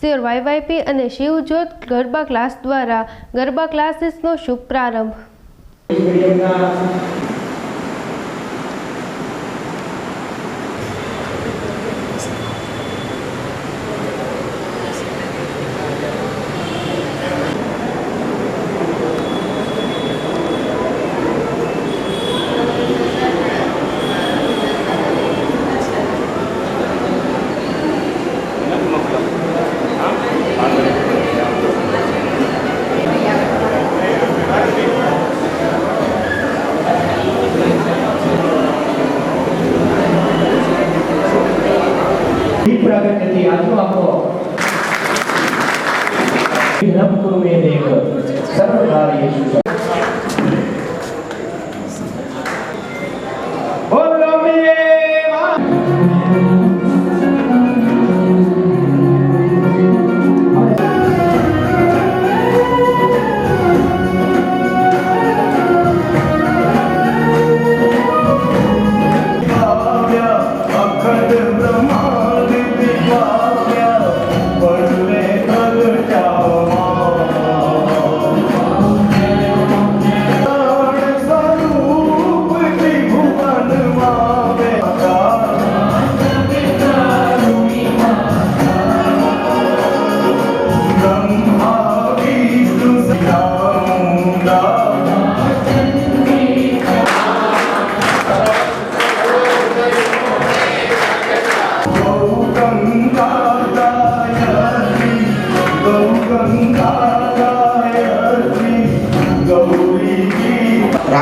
શિર વાયવાયપી અને શિવજ્યોત ગરબા ક્લાસ દ્વારા ગરબા ક્લાસીસનો શુભ પ્રારંભ પ્રાગટ્યથી આજનો આપણો વિઘ્નમ કુરુ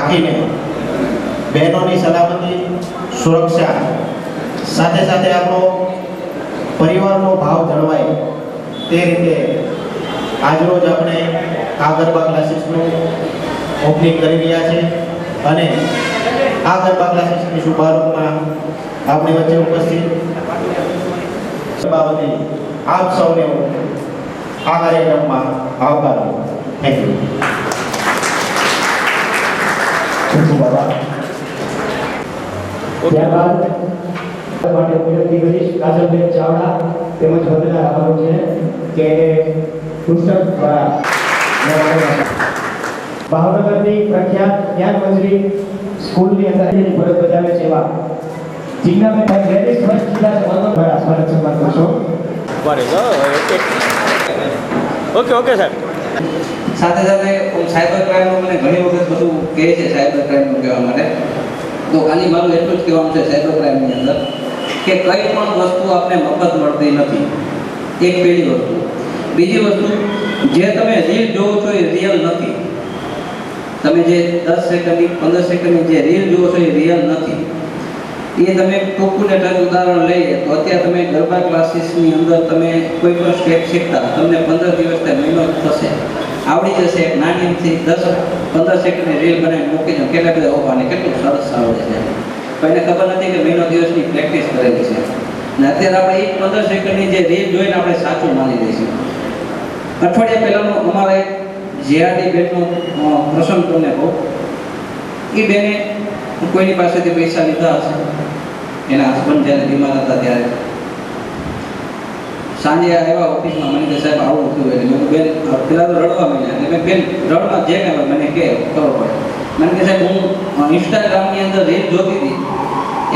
રાખીને બહેનોની સલામતી, સુરક્ષા સાથે સાથે આપણો પરિવારનો ભાવ જળવાય તે રીતે આજરોજ આપણે આ ગરબા ક્લાસીસનું ઓપનિંગ કરી રહ્યા છે અને આ ગરબા ક્લાસીસની શુભારંભમાં આપણી વચ્ચે ઉપસ્થિત બાબતે આપ સૌને આ કાર્યક્રમમાં આવકાર થેન્ક યુ ત્યારબાદ માટે વિનંતી કરીશ કાજલબેન તેમજ વંદના રામાનું છે કે પુસ્તક ભાવનગરની પ્રખ્યાત જ્ઞાન મંજરી સ્કૂલની અંદર ફરજ બજાવે છે એવા જિજ્ઞાબેન લેડીઝ ફર્સ્ટ જિલ્લા સમાગમ દ્વારા ઓકે ઓકે સાહેબ. સાથે સાથે સાયબર ક્રાઇમનું મને ઘણી વખત બધું કહે છે સાયબર ક્રાઇમનું કહેવા માટે. તો ખાલી મારું એટલું જ કહેવાનું છે સાયબર ક્રાઇમની અંદર કે કઈ પણ વસ્તુ આપને મફત મળતી નથી. એક પહેલી વસ્તુ. બીજી વસ્તુ, જે તમે રીલ જોવો છો એ રિયલ નથી. તમે જે દસ સેકન્ડની, પંદર સેકન્ડની જે રીલ જોવો છો એ રિયલ નથી. એ તમે ટૂંકું ને ઉદાહરણ લઈએ તો અત્યારે તમે ગરબા ક્લાસીસની અંદર તમે કોઈ પણ સ્ટેપ શીખતા, તમને પંદર દિવસ મહિનો થશે. આવડી જશે નાની એમથી દસ, પંદર સેકન્ડની રીલ બનાવીને મૂકી દો કેટલા બધા ઓપાને કેટલું સરસ આવડે છે. એને ખબર નથી કે મહિનો દિવસની પ્રેક્ટિસ કરેલી છે. ને અત્યારે આપણે એક પંદર સેકન્ડની જે રીલ જોઈને આપણે સાચું માની દઈશું અઠવાડિયા પહેલાંનો અમારે જીઆરડી બેનનો પ્રસંગ તમને કહું. એ બેને કોઈની પાસેથી પૈસા લીધા હશે. એના હસબન્ડ જ્યારે બીમાર હતા ત્યારે. સાંજે આવ્યા ઓફિસમાં, મને કે સાહેબ આવું થયું એટલે મેં બેન પેલા તો રડવા મળ્યા એટલે મેં બેન, રડવા જે ને મને કે ખબર પડે મને કે, સાહેબ, હું ઇન્સ્ટાગ્રામની અંદર રીલ જોતી હતી.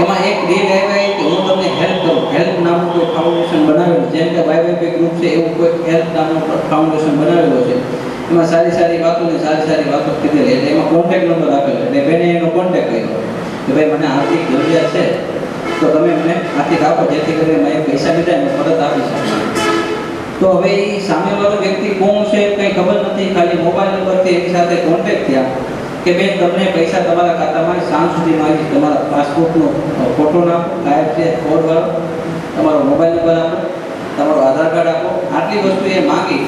એમાં એક રીલ આવ્યા કે હું તમને હેલ્પ કરું. હેલ્પ નામનું કોઈ ફાઉન્ડેશન બનાવેલું જેમ કે વાયવાય ગ્રુપ છે, એવું કોઈ હેલ્પ નામનું ફાઉન્ડેશન બનાવેલું છે. એમાં સારી સારી વાતો ને સારી સારી વાતો કીધેલી. એટલે એમાં કોન્ટેક્ટ નંબર આપેલો. એટલે બેને એનો કોન્ટેક્ટ કર્યો. કે ભાઈ, મને આર્થિક જરૂરિયાત છે. તો તમે મને આથી રાખો જેથી કરીને મેં પૈસા લીધા એને પરત આપી શકું તો હવે એ સામેવાળો વ્યક્તિ કોણ છે કંઈ ખબર નથી, ખાલી મોબાઈલ નંબરથી એની સાથે કોન્ટેક્ટ થયા કે બેન, તમને પૈસા તમારા ખાતામાં સાંજ સુધી માગી તમારા પાસપોર્ટનો ફોટો નાખો, ગાયબ છે કોડ વાળો. તમારો મોબાઈલ નંબર આપો, તમારો આધાર કાર્ડ આપો. આટલી વસ્તુ એ માંગી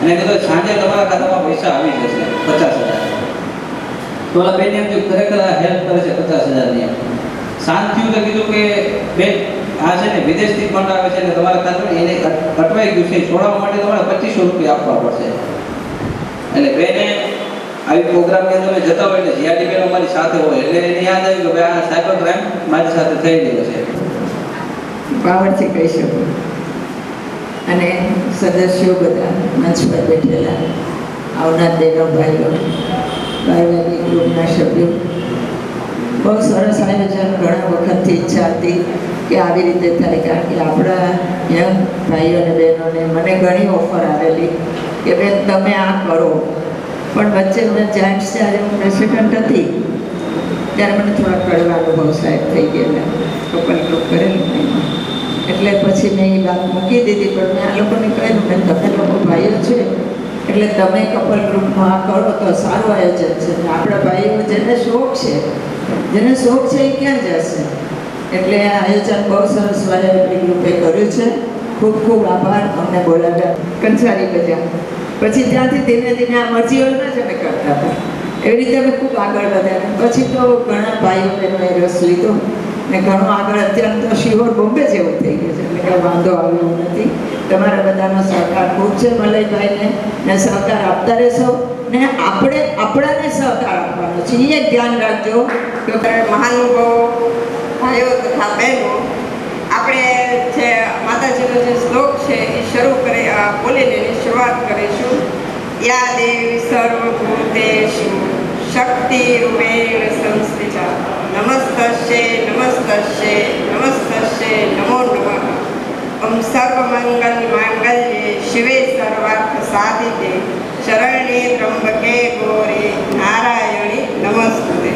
અને કીધું, સાંજે તમારા ખાતામાં પૈસા આવી જશે, પચાસ હજાર. તો ઓલા બેન એમ જો ખરેખર હેલ્પ કરે છે પચાસ હજારની શાંત તો કીધું કે બેન આ છે ને વિદેશથી ફંડ આવે છે ને તમારે ખાતામાં એને અટ- અટવાઈ ગયું છે એ છોડાવવા માટે તમારે પચીસો રૂપિયા આપવા પડશે એટલે બેને આવી પ્રોગ્રામની અંદર અમે જતા હોય એટલે જીઆરડી બેન અમારી સાથે હોય એટલે એને યાદ આવ્યું કે ભાઈ આ સાયબર ક્રાઇમ મારી સાથે થઈ ગયો છે પાવરથી કહી શકું અને સદસ્યો બધા મંચ પર બેઠેલા આવનાર બહેનો ભાઈઓ ભાઈવાદી ગ્રુપના સભ્યો બહુ સરસ આયોજન ઘણા વખતથી ઈચ્છા હતી કે આવી રીતે થાય, કારણ કે આપણા યંગ ભાઈઓ અને બહેનોને મને ઘણી ઓફર આવેલી કે બેન તમે આ કરો. પણ વચ્ચે મેં જાઇન્ટ્સ જ્યારે હું પ્રેસિડન્ટ હતી, ત્યારે મને થોડા કડવા અનુભવ સાહેબ થઈ ગયેલા કપલ ગ્રુપ કરેલું એટલે પછી મેં એ વાત મૂકી દીધી, પણ મેં આ લોકોને કહ્યું મેં તમે લોકો ભાઈઓ છે એટલે તમે કપલ ગ્રુપમાં કરો તો સારું આયોજન છે. આપણા ભાઈઓ જેને શોખ છે, જેને શોખ છે એ ક્યાં જશે? એટલે આ આયોજન બહુ સરસ વાયાવટી ગ્રુપે કર્યું છે. ખૂબ ખૂબ આભાર, અમને બોલાવ્યા. કંસારી બજાર પછી ત્યાંથી ધીમે ધીમે આ મરજીઓને જ અમે કરતા હતા. એવી રીતે અમે ખૂબ આગળ વધ્યા. પછી તો ઘણા ભાઈઓ બહેનોએ રસ લીધો. ને ઘણો આગળ અત્યારે તો શિહોર બોમ્બે જેવું થઈ ગયું છે. એટલે કંઈ વાંધો આવ્યો નથી. તમારા બધાનો સહકાર ખૂબ છે મલયભાઈને. ને સહકાર આપતા રહેશો. ને આપણે આપણાને સહકાર આપવાનો છે. એ ધ્યાન રાખજો. કે મહાનુભવો, ભાઈઓ તથા બહેનો, આપણે જે માતાજીનો જે શ્લોક છે એ શરૂ કરી બોલીને એની શરૂઆત કરીશું. યા દેવી સર્વભૂતેષુ શક્તિ રૂપેણ સંસ્થિતા ನಮಸ್ಕರ್ಷೆ ನಮಸ್ಕರ್ಷೆ ನಮಸ್ಕರ್ಷೆ, ನಮೋ ನಮಃ. ಓಂ ಸರ್ವಮಂಗಲ್ ಮಾಂಗಲ್ಯ ಶಿವೇ ಸರ್ವಾರ್ಥ ಸಾಧಿತೆ ಶರಣೇ ತ್ರಂಬಕೆ ಗೋರಿ. ನಾರಾಯಣಿ ನಮಸ್ತೆ